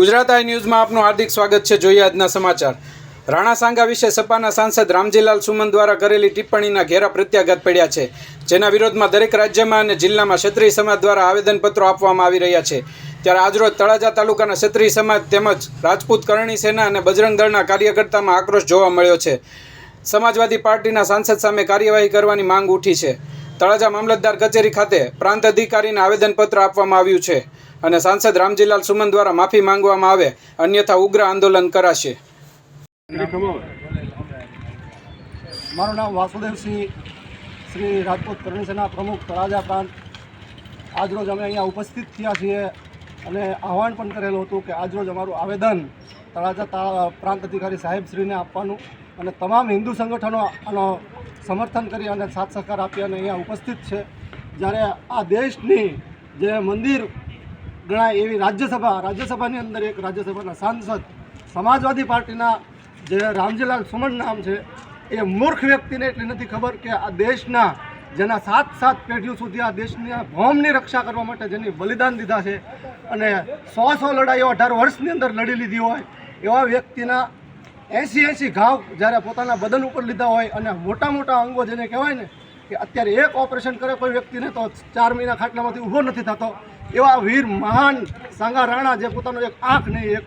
ગુજરાત આઈ ન્યૂઝમાં આપનું હાર્દિક સ્વાગત છે. જોઈએ આજના સમાચાર. રાણા સાંગા વિશે સપાના સાંસદ રામજીલાલ સુમન દ્વારા કરેલી ટિપ્પણીના ઘેરા પ્રત્યાઘાત પડ્યા છે. જેના વિરોધમાં દરેક રાજ્યમાં અને જિલ્લામાં ક્ષત્રિય સમાજ દ્વારા આવેદનપત્રો આપવામાં આવી રહ્યા છે. ત્યારે આજરોજ તળાજા તાલુકાના ક્ષત્રિય સમાજ તેમજ રાજપૂત કરણી સેના અને બજરંગ દળના કાર્યકર્તામાં આક્રોશ જોવા મળ્યો છે. સમાજવાદી પાર્ટીના સાંસદ સામે કાર્યવાહી કરવાની માંગ ઉઠી છે. તળાજા મામલતદાર કચેરી ખાતે પ્રાંત અધિકારીને આવેદનપત્ર આપવામાં આવ્યું છે. અને સાંસદ રામજીલાલ સુમન દ્વારા માફી માંગવામાં આવે, અન્યથા ઉગ્ર આંદોલન કરાશે. મારું નામ વાસુદેવસિંહ, શ્રી રાજપૂત કરણસેના પ્રમુખ તળાજા પ્રાંત આજરોજ અમે અહીંયા ઉપસ્થિત થયા છીએ અને આહવાન પણ કરેલું હતું કે આજરોજ અમારું આવેદન તળાજા પ્રાંત અધિકારી સાહેબશ્રીને આપવાનું અને તમામ હિન્દુ સંગઠનો આનો સમર્થન કરી અને સાથ સહકાર આપી અને અહીંયા ઉપસ્થિત છે. જ્યારે આ દેશની જે મંદિર ગણાય એવી રાજ્યસભા, રાજ્યસભાની અંદર એક રાજ્યસભાના સાંસદ સમાજવાદી પાર્ટીના જે રામજીલાલ સુમન નામ છે, એ મૂર્ખ વ્યક્તિને એટલી નથી ખબર કે આ દેશના જેના સાત સાત પેઢીઓ સુધી આ દેશના ભૌમની રક્ષા કરવા માટે જેની બલિદાન દીધા છે અને સો સો લડાઈઓ અઢાર વર્ષની અંદર લડી લીધી હોય, એવા વ્યક્તિના એંસી એંસી ઘાવ જ્યારે પોતાના બદન ઉપર લીધા હોય અને મોટા મોટા અંગો જેને કહેવાય ને, કે અત્યારે એક ઓપરેશન કરે કોઈ વ્યક્તિને તો ચાર મહિના ખાટલામાંથી ઊભો નથી થતો એવા વીર મહાન સાંગા રાણા જે પોતાનો એક આંખ નહીં, એક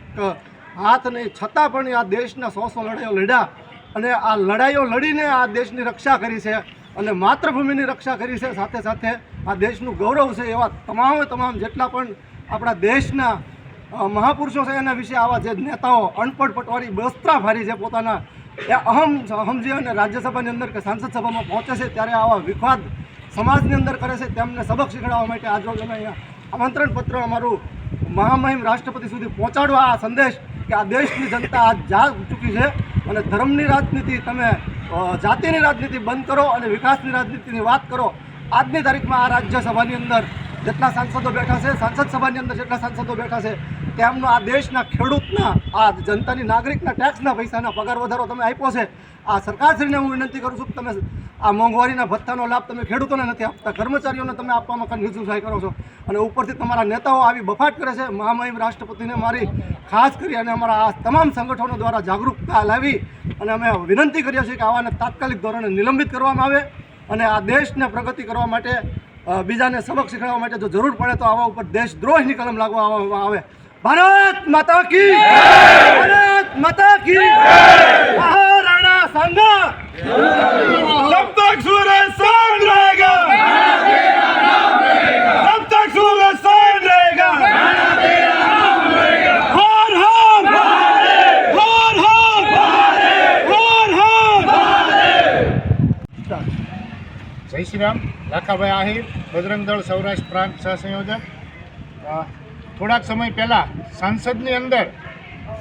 હાથ નહીં, છતાં પણ આ દેશના સો સો લડાઈઓ લડ્યા અને આ લડાઈઓ લડીને આ દેશની રક્ષા કરી છે અને માતૃભૂમિની રક્ષા કરી છે. સાથે સાથે આ દેશનું ગૌરવ છે એવા તમામે તમામ જેટલા પણ આપણા દેશના મહાપુરુષો છે એના વિશે આવા જે નેતાઓ, અનપઢ પટવારી બસ્ત્રા ભારી છે પોતાના, એ અહમ સમજી અને રાજ્યસભાની અંદર કે સાંસદ સભામાં પહોંચે છે ત્યારે આવા વિવાદ સમાજની અંદર કરે છે. તેમને સબક શીખડાવવા માટે આજરોજ અમે અહીંયા આમંત્રણ પત્ર અમારું મહામહિમ રાષ્ટ્રપતિ સુધી પહોંચાડવા આ સંદેશ કે આ દેશની જનતા આજ જાગ ચૂકી છે અને ધર્મની રાજનીતિ તમે જાતિની રાજનીતિ બંધ કરો અને વિકાસની રાજનીતિની વાત કરો. આજની તારીખમાં આ રાજ્યસભાની અંદર જેટલા સાંસદો બેઠા છે, સાંસદ સભાની અંદર જેટલા સાંસદો બેઠા છે તેમનો આ દેશના ખેડૂતના, આ જનતાની નાગરિકના ટેક્સના પૈસાના પગાર વધારો તમે આપ્યો છે. આ સરકારશ્રીને હું વિનંતી કરું છું કે તમે આ મોંઘવારીના ભથ્થાનો લાભ તમે ખેડૂતોને નથી આપતા, કર્મચારીઓને તમે આપવામાં સહાય કરો છો. અને ઉપરથી તમારા નેતાઓ આવી બફાટ કરે છે. મહામહિમ રાષ્ટ્રપતિને મારી ખાસ કરી અને અમારા આ તમામ સંગઠનો દ્વારા જાગૃતતા લાવી અને અમે વિનંતી કરીએ છીએ કે આવાને તાત્કાલિક ધોરણે નિલંબિત કરવામાં આવે અને આ દેશને પ્રગતિ કરવા માટે બીજાને સબક શીખવાડવા માટે જો જરૂર પડે તો આવા ઉપર દેશદ્રોહની કલમ લાગવામાં આવે. ભારત માતા કી ભારત માતા કી મહારાણા સંઘ! જબ તક સૂરજ સંગ રહેગા! જબ તક સૂરજ સંગ રહેગા! હર હર! હર હર! હર જય શ્રી રામ. લાખાભાઈ આહિર બજરંગ દળ સૌરાષ્ટ્ર પ્રાંત સહસંયોજક થોડાક સમય પહેલાં સંસદની અંદર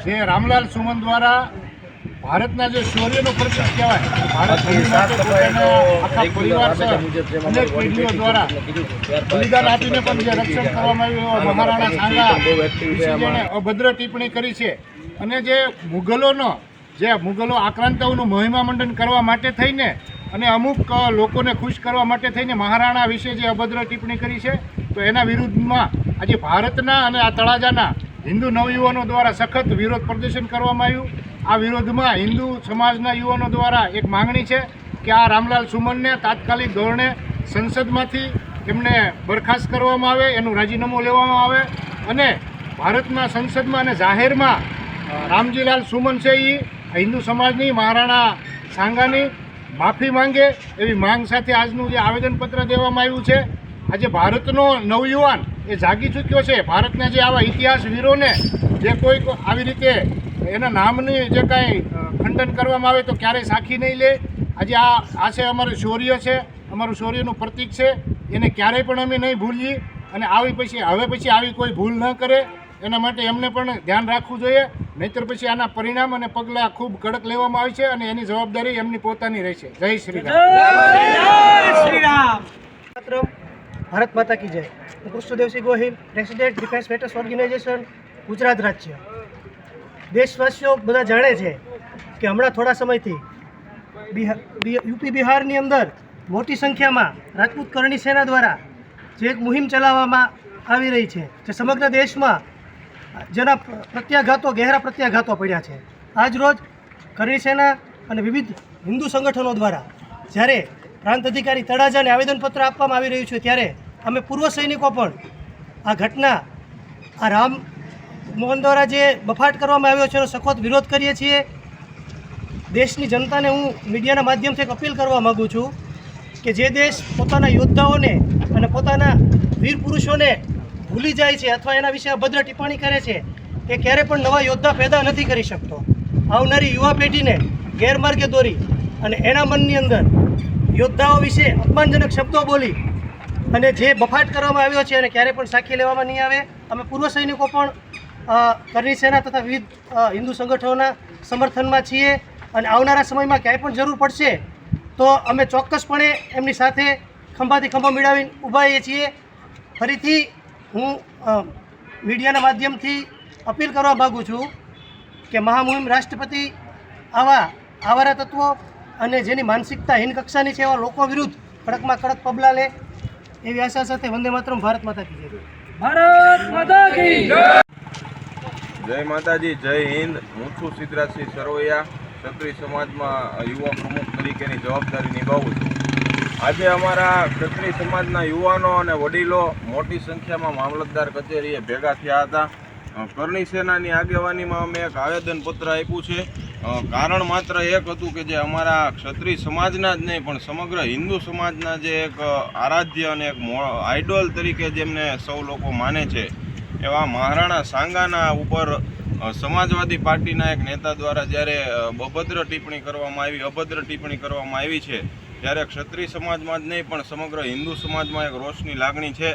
જે રામલાલ સુમન દ્વારા ભારતના જે શૌર્યનો પ્રચાર કહેવાય ભારત પરિવાર અનેક પેઢીઓ દ્વારા બલિદાન આપીને પણ જે રક્ષણ કરવામાં આવ્યું મહારાણા સાંગા જેણે અભદ્ર ટિપ્પણી કરી છે. અને જે મુગલોનો જે મુગલો આક્રાંતાઓનું મહિમા મંડન કરવા માટે થઈને અને અમુક લોકોને ખુશ કરવા માટે થઈને મહારાણા વિશે જે અભદ્ર ટિપ્પણી કરી છે તો એના વિરુદ્ધમાં આજે ભારતના અને આ તળાજાના હિન્દુ નવયુવાનો દ્વારા સખત વિરોધ પ્રદર્શન કરવામાં આવ્યું. આ વિરોધમાં હિન્દુ સમાજના યુવાનો દ્વારા એક માંગણી છે કે આ રામલાલ સુમનને તાત્કાલિક ધોરણે સંસદમાંથી એમને બરખાસ્ત કરવામાં આવે, એનું રાજીનામું લેવામાં આવે અને ભારતના સંસદમાં અને જાહેરમાં રામજીલાલ સુમન છે એ હિન્દુ સમાજની, મહારાણા સાંગાની માફી માંગે એવી માંગ સાથે આજનું જે આવેદનપત્ર દેવામાં આવ્યું છે. આજે ભારતનો નવયુવાન એ જાગી ચૂક્યો છે. ભારતના જે આવા ઇતિહાસ વીરોને જે કોઈક આવી રીતે એના નામની જે કાંઈ ખંડન કરવામાં આવે તો ક્યારેય સાખી નહીં લે. આજે આ આ છે અમારું શૌર્ય છે. અમારું શૌર્યનું પ્રતીક છે. એને ક્યારેય પણ અમે નહીં ભૂલીએ. અને આવી પછી, હવે પછી આવી કોઈ ભૂલ ન કરે. એના માટે એમને પણ ધ્યાન રાખવું જોઈએ. નહીતર પછી આના પરિણામ અને પગલાં ખૂબ કડક લેવામાં આવે છે અને એની જવાબદારી એમની પોતાની રહેશે. જય શ્રી રામ. માત્ર ભારત માતા કી જય. હું Krishnadevsinh Gohil president defence veterans organisation Gujarat રાજ્ય. દેશવાસીઓ બધા જાણે છે કે હમણાં થોડા સમયથી બિહાર યુપી બિહારની અંદર મોટી સંખ્યામાં રાજપૂત કરણી સેના દ્વારા જે એક મુહિમ ચલાવવામાં આવી રહી છે, જે સમગ્ર દેશમાં જેના પ્રત્યાઘાતો, ગહેરા પ્રત્યાઘાતો પડ્યા છે. આજ રોજ કરણી સેના અને વિવિધ હિન્દુ સંગઠનો દ્વારા જ્યારે પ્રાંત અધિકારી તળાજાને આવેદનપત્ર આપવામાં આવી રહ્યું છે, ત્યારે અમે પૂર્વ સૈનિકો પણ આ ઘટના આ રામ મોહન દ્વારા જે બફાટ કરવામાં આવ્યો છે એનો સખત વિરોધ કરીએ છીએ. દેશની જનતાને હું મીડિયાના માધ્યમથી એક અપીલ કરવા માગું છું કે જે દેશ પોતાના યોદ્ધાઓને અને પોતાના વીર પુરુષોને ભૂલી જાય છે અથવા એના વિશે અભદ્ર ટિપ્પણી કરે છે એ ક્યારે પણ નવા યોદ્ધા પેદા નથી કરી શકતો. આવનારી યુવા પેઢીને ગેરમાર્ગે દોરી અને એના મનની અંદર યોદ્ધાઓ વિશે અપમાનજનક શબ્દો બોલી અને જે બફાટ કરવામાં આવ્યો છે અને ક્યારે પણ સાખી લેવામાં નહીં આવે, અમે પૂર્વ સૈનિકો પણ કરની સેના તથા વિવિધ હિન્દુ સંગઠનોના સમર્થનમાં છીએ અને આવનારા સમયમાં ક્યાંય પણ જરૂર પડશે તો અમે ચોક્કસપણે એમની સાથે ખંભાથી ખંભો મિળાવીને ઊભા છીએ. ફરીથી હું મીડિયાના માધ્યમથી અપીલ કરવા માગું છું કે મહામુહિમ રાષ્ટ્રપતિ આવા આવારા તત્વો અને જેની માનસિકતા હીન કક્ષાની છે એવા લોકો વિરુદ્ધ કડકમાં કડક પગલાં લે. એવી આશા સાથે વંદે માતરમ ભારત માતા કી જય. જય. માતાજી જય હિન્દ. હું છું સિદ્ધરાજસિંહ સરોયા. ક્ષત્રિય સમાજમાં યુવા પ્રમુખ તરીકેની જવાબદારી નિભાવું છું. આજે અમારા ક્ષત્રિય સમાજના યુવાનો અને વડીલો મોટી સંખ્યામાં મામલતદાર કચેરીએ ભેગા થયા હતા. કરણી સેનાની આગેવાનીમાં અમે એક આવેદનપત્ર આપ્યું છે. કારણ માત્ર એક હતું કે જે અમારા ક્ષત્રિય સમાજના જ નહીં, પણ સમગ્ર હિન્દુ સમાજના જે એક આરાધ્ય અને એક આઇડોલ તરીકે જેમને સૌ લોકો માને છે, એવા મહારાણા સાંગાના ઉપર સમાજવાદી પાર્ટીના એક નેતા દ્વારા જ્યારે અભદ્ર ટિપ્પણી કરવામાં આવી, અભદ્ર ટિપ્પણી કરવામાં આવી છે, ત્યારે ક્ષત્રિય સમાજમાં જ નહીં, પણ સમગ્ર હિન્દુ સમાજમાં એક રોષની લાગણી છે.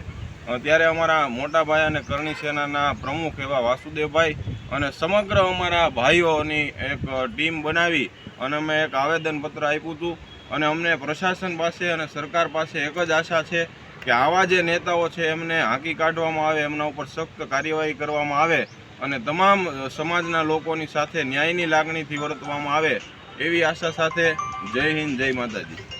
ત્યારે અમારા મોટાભાઈ અને કરણી સેનાના પ્રમુખ એવા વાસુદેવભાઈ અને સમગ્ર અમારા ભાઈઓની એક ટીમ બનાવી અને અમે એક આવેદનપત્ર આપ્યું હતું. અને અમને પ્રશાસન પાસે અને સરકાર પાસે એક જ આશા છે કે આવા જે નેતાઓ છે, એમને હાંકી કાઢવામાં આવે, એમના ઉપર સખ્ત કાર્યવાહી કરવામાં આવે અને તમામ સમાજના લોકોની સાથે ન્યાયની લાગણીથી વર્તવામાં આવે એવી આશા સાથે જય હિન્દ, જય માતાજી.